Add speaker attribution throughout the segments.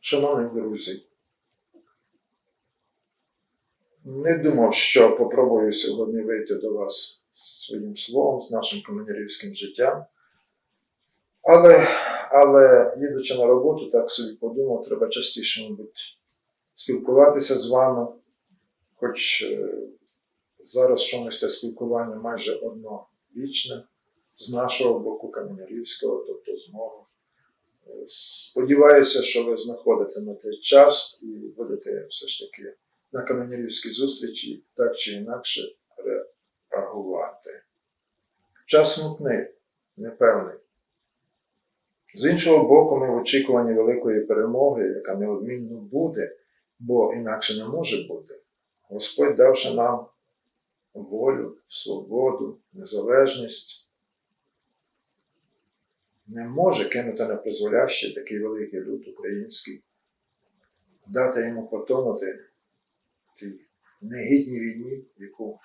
Speaker 1: Шановні друзі, не думав, що попробую сьогодні вийти до вас своїм словом, з нашим комунярівським життям. Але, але їдучи на роботу, так собі подумав, треба частіше, мабуть, спілкуватися з вами. Хоч е, зараз чомусь те спілкування майже однобічне з нашого боку Кам'янярівського, тобто з мого. Сподіваюся, що ви знаходитимете час і будете все ж таки на кам'янярівській зустрічі так чи інакше реагувати. Час смутний, непевний. З іншого боку, ми в очікуванні великої перемоги, яка неодмінно буде, бо інакше не може бути. Господь давши нам волю, свободу, незалежність, не може кинути на призволяще такий великий люд український, дати йому потонути тій негідній війні, яку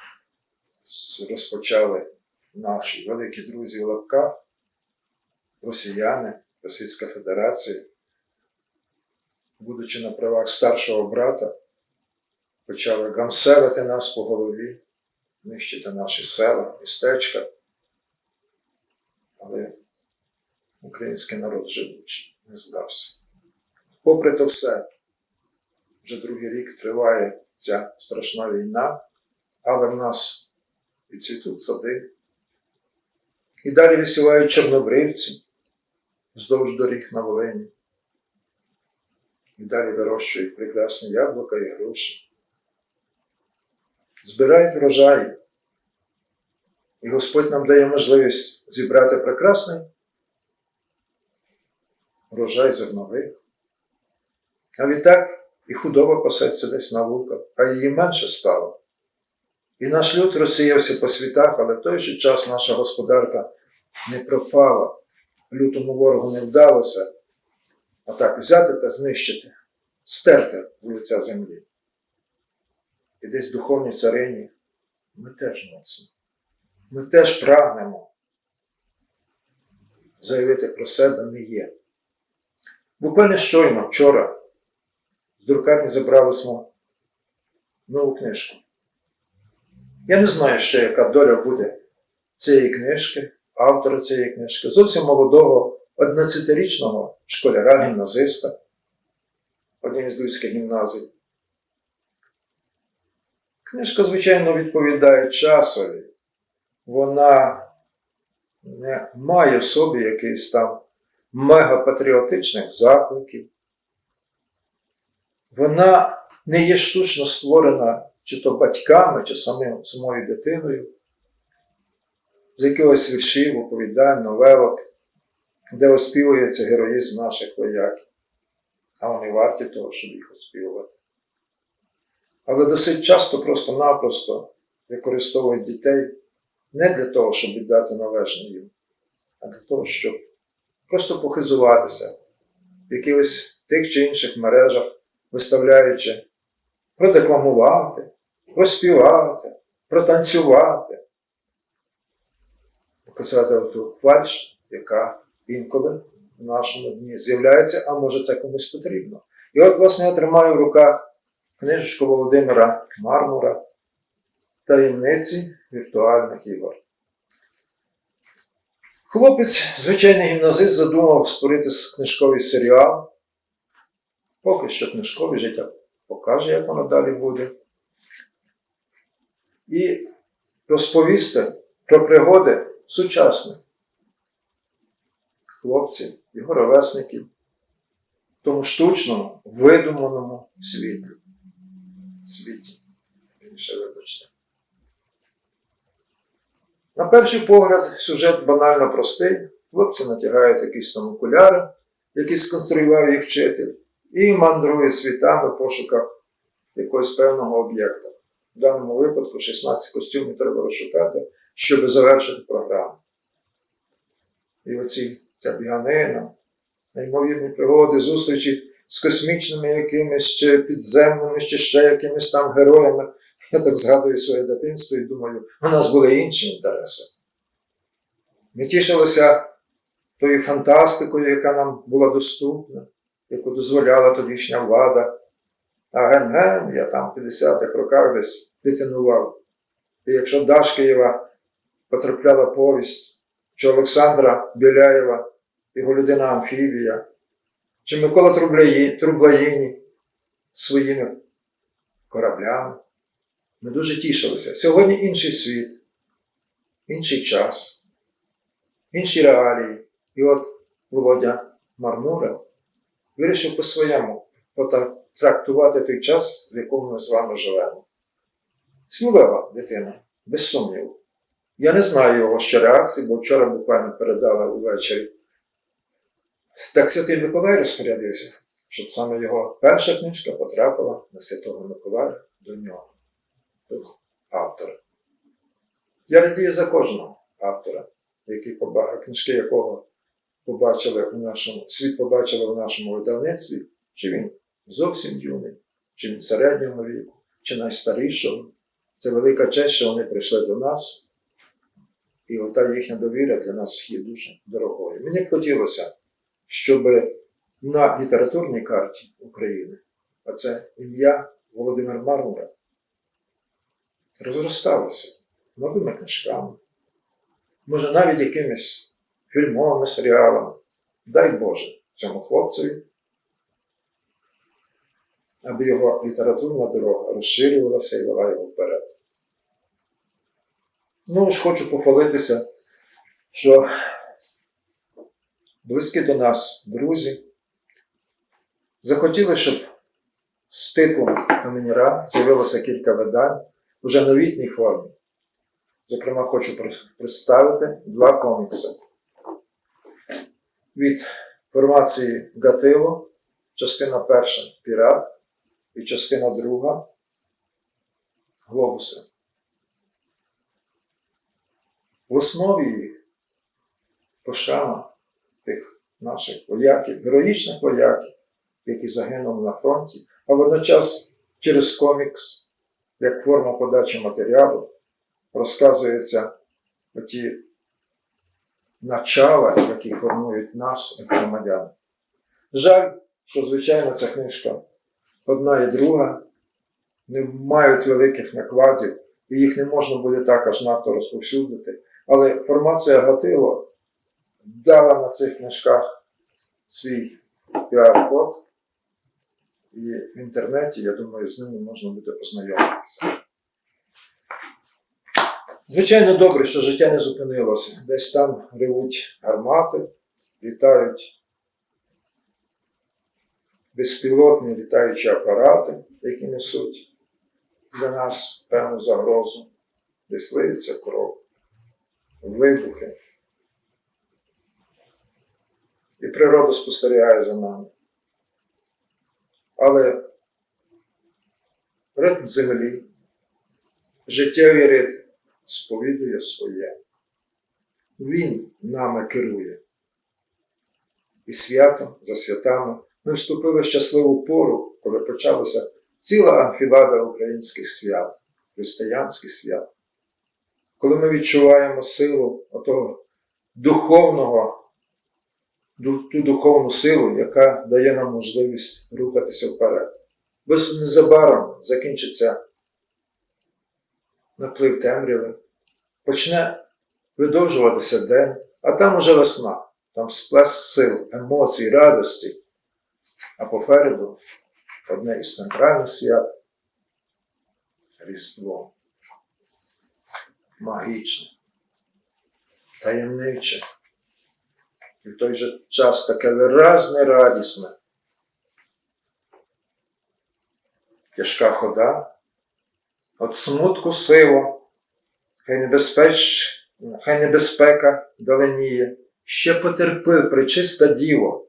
Speaker 1: розпочали наші великі друзі в лапках, росіяни, Російська Федерація, будучи на правах старшого брата, почали гамселити нас по голові, нищити наші села, містечка. Але український народ живучий, не здався. Попри то все, вже другий рік триває ця страшна війна, але в нас і цвітуть сади, і далі висівають чорнобривці вздовж доріг на Волині. І далі вирощують прекрасні яблука і груші. Збирають врожаї. І Господь нам дає можливість зібрати прекрасний врожай зернових. А відтак і худоба пасеться десь на луках, а її менше стало. І наш люд розсіявся по світах, але в той же час наша господарка не пропала, лютому ворогу не вдалося, а так взяти та знищити, стерти з лиця землі. І десь в духовній царині ми теж моцні. Ми теж прагнемо заявити про себе не є. Буквально щойно вчора з друкарні забрали smo нову книжку. Я не знаю ще, яка доля буде цієї книжки, автора цієї книжки, зовсім молодого 11-річного школяра, гімназиста, один із Львівських гімназій. Книжка, звичайно, відповідає часові. Вона не має в собі якихось там мегапатріотичних закликів. Вона не є штучно створена чи то батьками, чи самим, самою дитиною, з якихось віршів, оповідань, новелок, де оспівується героїзм наших вояків, а вони варті того, щоб їх оспівувати. Але досить часто просто-напросто використовують дітей не для того, щоб віддати належне їм, а для того, щоб просто похизуватися в якихось тих чи інших мережах, виставляючи, продекламувати, проспівати, протанцювати, показати ту фальш, яка інколи в нашому дні з'являється, а може це комусь потрібно. І от, власне, я тримаю в руках книжечку Володимира Мармура Таємниці віртуальних ігор. Хлопець, звичайний гімназист, задумав створити книжковий серіал. Поки що книжкове життя покаже, як воно далі буде. І розповісти про пригоди сучасних хлопців, його ровесників в тому штучному, видуманому світі. світі. Ще вибачте. На перший погляд, сюжет банально простий. Хлопці натягають якісь там окуляри, які сконструював їх вчитель, і мандрують світами в пошуках якогось певного об'єкта. В даному випадку 16 костюмів треба розшукати, щоб завершити програму. І оці ця біганина, неймовірні пригоди, зустрічі з космічними якимись чи підземними, чи ще якимись там героями. Я так згадую своє дитинство і думаю, у нас були інші інтереси. Ми тішилися тою фантастикою, яка нам була доступна, яку дозволяла тодішня влада. А ген-ген, я там в 50-х роках десь дитинував. І якщо Дашкієва потрапляла повість, чи Олександра Біляєва, його людина Амфібія, чи Микола Трублаїні своїми кораблями. Ми дуже тішилися. Сьогодні інший світ, інший час, інші реалії. І от Володя Мармура вирішив по-своєму потрактувати той час, в якому ми з вами живемо. Смілива дитина, без сумніву. Я не знаю його ще реакції, бо вчора буквально передала увечері. Так Святий Миколай розпорядився, щоб саме його перша книжка потрапила на Святого Миколая до нього, до автора. Я радію за кожного автора, який поба... книжки якого побачили у нашому, світ побачили в нашому видавництві, чи він зовсім юний, чи він середнього віку, чи найстарішого. Це велика честь, що вони прийшли до нас, і ота їхня довіра для нас є дуже дорогою. Мені б хотілося, щоб на літературній карті України, а це ім'я Володимир Мармура, розросталося новими книжками, може навіть якимись фільмовими серіалами. Дай Боже цьому хлопцеві, аби його літературна дорога розширювалася і вела його вперед. Знову ж хочу похвалитися, що близькі до нас друзі захотіли, щоб з титлом Каменяра з'явилося кілька видань уже новітній формі. Зокрема, хочу представити два комікси. Від формації Гатило, частина перша Пірат і частина друга Глобуси. В основі їх пошана тих наших вояків, героїчних вояків, які загинули на фронті, а водночас через комікс, як форма подачі матеріалу, розказуються оті начала, які формують нас, як громадян. Жаль, що, звичайно, ця книжка одна і друга не мають великих накладів, і їх не можна буде також надто розповсюдити. Але формація Гатило дала на цих книжках свій піар-код, і в інтернеті, я думаю, з ними можна буде ознайомитися. Звичайно, добре, що життя не зупинилося. Десь там ревуть гармати, літають безпілотні літаючі апарати, які несуть для нас певну загрозу, десь лиється кров, вибухи. І природа спостерігає за нами. Але ритм землі, життєвий ритм сповідує своє. Він нами керує. І свято за святами ми вступили в щасливу пору, коли почалася ціла анфілада українських свят, християнських свят. Коли ми відчуваємо силу отого духовного, ду- ту духовну силу, яка дає нам можливість рухатися вперед. Без незабаром закінчиться наплив темряви, почне видовжуватися день, а там уже весна, там сплеск сил, емоцій, радості. А попереду одне із центральних свят Різдво. Магічне, таємниче. І в той же час таке виразне, радісне. Тяжка хода, от смутку силу, хай небезпеч, хай небезпека даленіє, ще потерпи, причиста діво,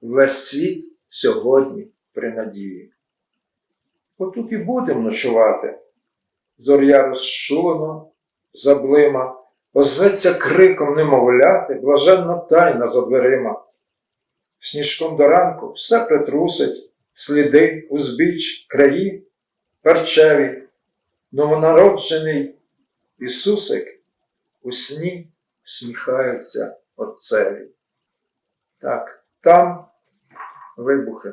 Speaker 1: весь світ сьогодні при надії. Отут і будемо ночувати. Зоря розчулено, заблима, озветься криком немовляти, блаженна тайна за дверима. Сніжком до ранку все притрусить, сліди, узбіч, краї, перчеві, новонароджений Ісусик у сні всміхається Отцеві. Так, там вибухи.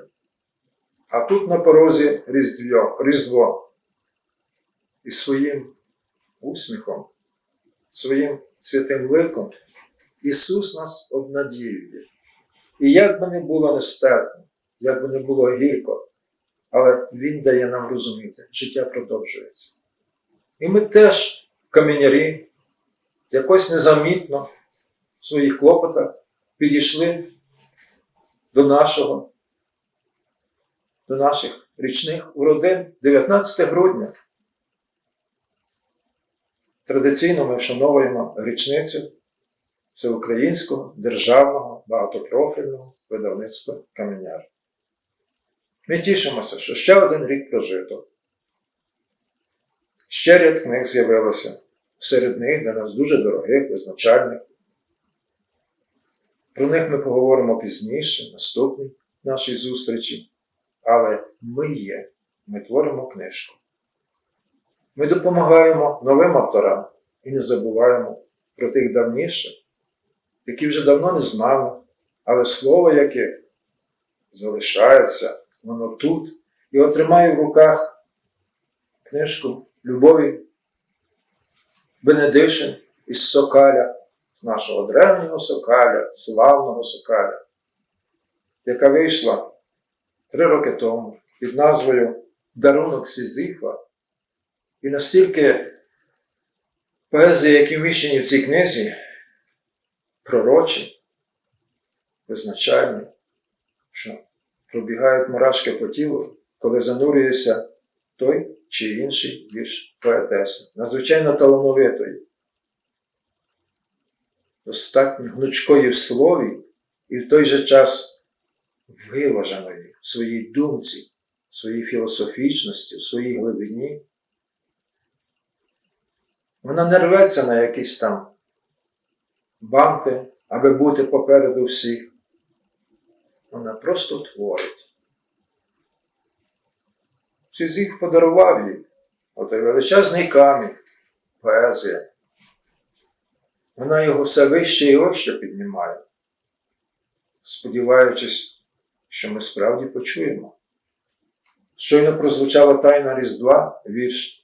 Speaker 1: А тут на порозі Різдво, Різдво. І своїм усміхом, своїм святим ликом Ісус нас обнадіює. І як би не було нестерпно, як би не було гірко, але Він дає нам розуміти, життя продовжується. І ми теж, камінярі, якось незамітно в своїх клопотах підійшли до нашого, до наших річних уродин 19 грудня. Традиційно ми вшановуємо річницю всеукраїнського державного багатопрофільного видавництва Каменяр. Ми тішимося, що ще один рік прожито. Ще ряд книг з'явилося. Серед них для нас дуже дорогих, визначальних. Про них ми поговоримо пізніше, наступній нашій зустрічі. Але ми є, ми творимо книжку. Ми допомагаємо новим авторам і не забуваємо про тих давніших, які вже давно не з нами, але слово яких залишається, воно тут і отримає в руках книжку Любові Бенедишин із Сокаля, з нашого древнього Сокаля, славного Сокаля, яка вийшла три роки тому під назвою Дарунок Сізіфа. І настільки поезії, які вміщені в цій книзі, пророчі, визначальні, що пробігають мурашки по тілу, коли занурюється той чи інший вірш поетеси, надзвичайно талановитої, достатньо гнучкої в слові і в той же час виваженої в своїй думці, в своїй філософічності, в своїй глибині. Вона не рветься на якісь там банти, аби бути попереду всіх. Вона просто творить. Сізіф подарував їй отой величезний камінь, поезія. Вона його все вище і вище піднімає, сподіваючись, що ми справді почуємо. Щойно прозвучала тайна Різдва, вірш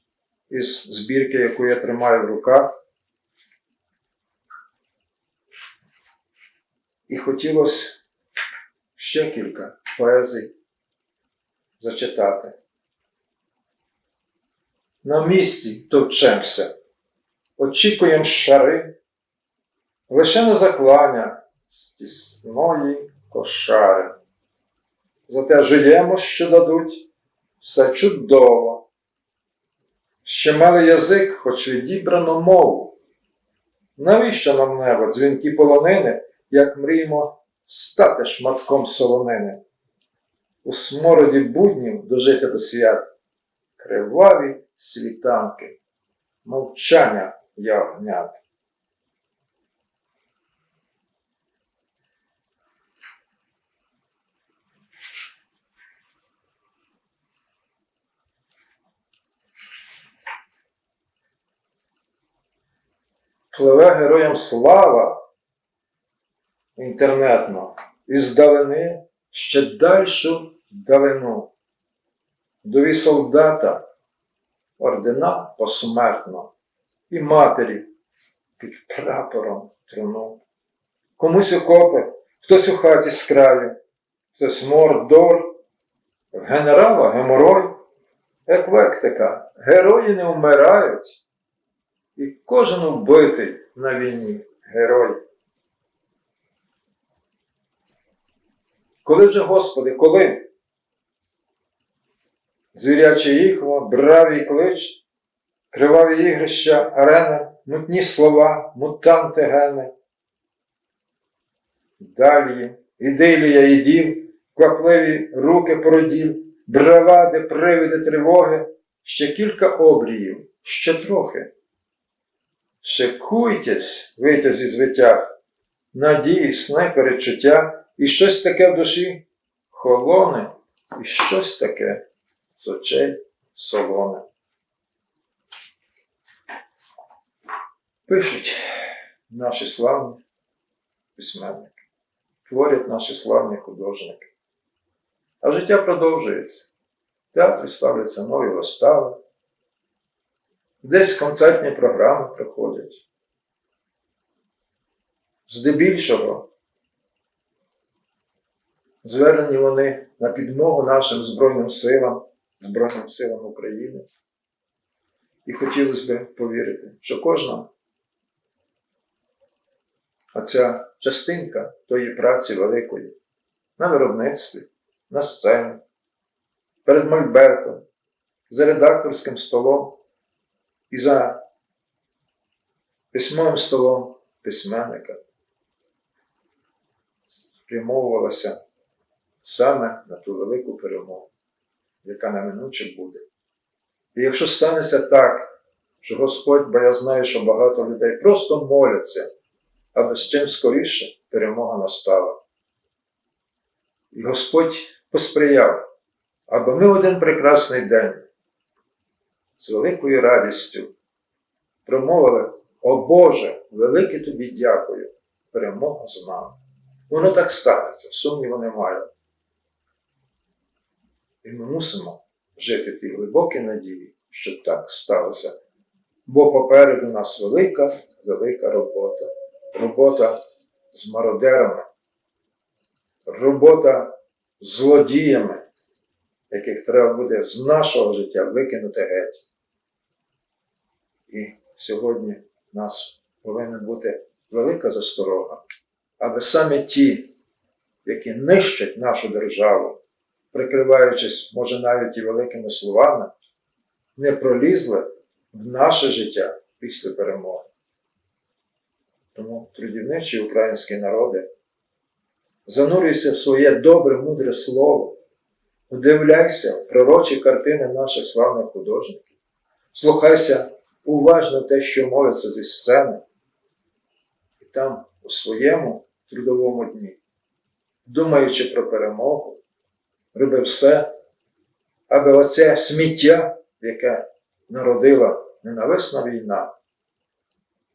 Speaker 1: із збірки, яку я тримаю в руках. І хотілося ще кілька поезій зачитати. На місці товчемся, очікуєм шари, лише на заклання тісної кошари. Зате жиємо, що дадуть, все чудово. Ще мали язик, хоч відібрано мову. Навіщо нам небо, дзвінки полонини, як мріємо стати шматком солонини? У смороді буднів дожити до свят, криваві світанки, мовчання ягнят. Пливе героям слава інтернетно із далини ще дальшу далину. Дові солдата ордена посмертно і матері під прапором труну. Комусь окопи, хтось у хаті з краю, хтось мордор, в генерала геморой, еклектика, герої не вмирають. І кожен убитий на війні герой. Коли вже, Господи, коли? Звіряче ікло, бравий клич, криваві ігрища, арена, мутні слова, мутанти гени. Далі, ідилія і діл, квапливі руки породіль, бравади, привиди тривоги, ще кілька обріїв, ще трохи. Шикуйтесь, вийти зі звитяг, надії, сни, перечуття, і щось таке в душі холоне, і щось таке з очей солоне. Пишуть наші славні письменники, творять наші славні художники. А життя продовжується. В театрі ставляться нові вистави. Десь концертні програми проходять. Здебільшого звернені вони на підмогу нашим Збройним силам, Збройним силам України. І хотілося б повірити, що кожна оця частинка тої праці великої на виробництві, на сцені, перед Мольбертом, за редакторським столом і за письмовим столом письменника спрямовувалася саме на ту велику перемогу, яка неминуче буде. І якщо станеться так, що Господь, бо я знаю, що багато людей просто моляться, аби з чим скоріше перемога настала. І Господь посприяв, аби ми один прекрасний день з великою радістю промовили: О Боже, велике тобі дякую, перемога з нами. Воно так станеться, сумніву немає. І ми мусимо жити в тій глибокій надії, що так сталося. Бо попереду нас велика, велика робота. Робота з мародерами, робота з злодіями, яких треба буде з нашого життя викинути геть. І сьогодні в нас повинна бути велика засторога, аби саме ті, які нищать нашу державу, прикриваючись, може, навіть і великими словами, не пролізли в наше життя після перемоги. Тому трудівничі українські народи, занурюйся в своє добре, мудре слово, вдивляйся в пророчі картини наших славних художників, слухайся уважно те, що мовиться зі сцени, і там, у своєму трудовому дні, думаючи про перемогу, роби все, аби оце сміття, яке народила ненависна війна,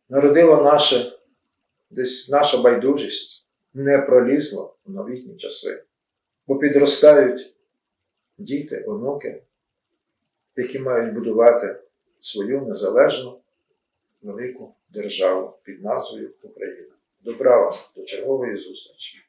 Speaker 1: народила наше, десь наша байдужість, не пролізла в новітні часи, бо підростають діти, онуки, які мають будувати свою незалежну велику державу під назвою Україна. Добра вам до чергової зустрічі!